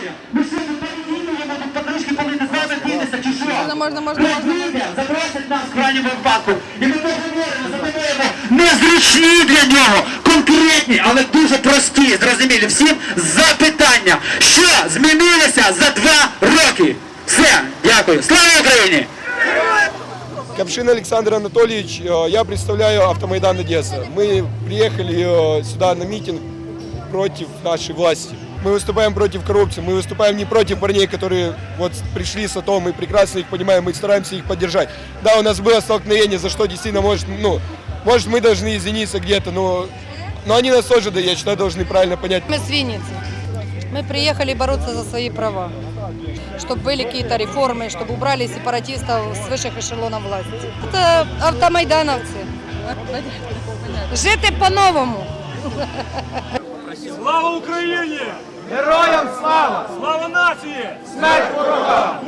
працює. Ми що, ми переділюємо тут покришки полити з вами битися, чи що? Можна, можна, можна, можна. Прийдіть, запросять нас в крайньому випадку. І ми поговоримо, задаємо незручні для нього, конкретні, але дуже прості, зрозумілі всім запитання. Що змінилося за два роки? Все, дякую. Слава Україні! Капшин Александр Анатольевич, э, я представляю Автомайдан Одесса. Мы приехали э, сюда на митинг против нашей власти. Мы выступаем против коррупции, мы выступаем не против парней, которые вот пришли с АТО, мы прекрасно их понимаем, мы стараемся их поддержать. Да, у нас было столкновение, за что действительно, может, ну, может мы должны извиниться где-то, но, но они нас тоже, да, я считаю, должны правильно понять. Мы с Винницы. Мы приехали бороться за свои права. Чтобы были какие-то реформы, чтобы убрали сепаратистов с высших эшелонов власти. Это автомайдановцы. Жити по-новому. Слава Україні! Героям слава! Слава нації! Смерть ворога!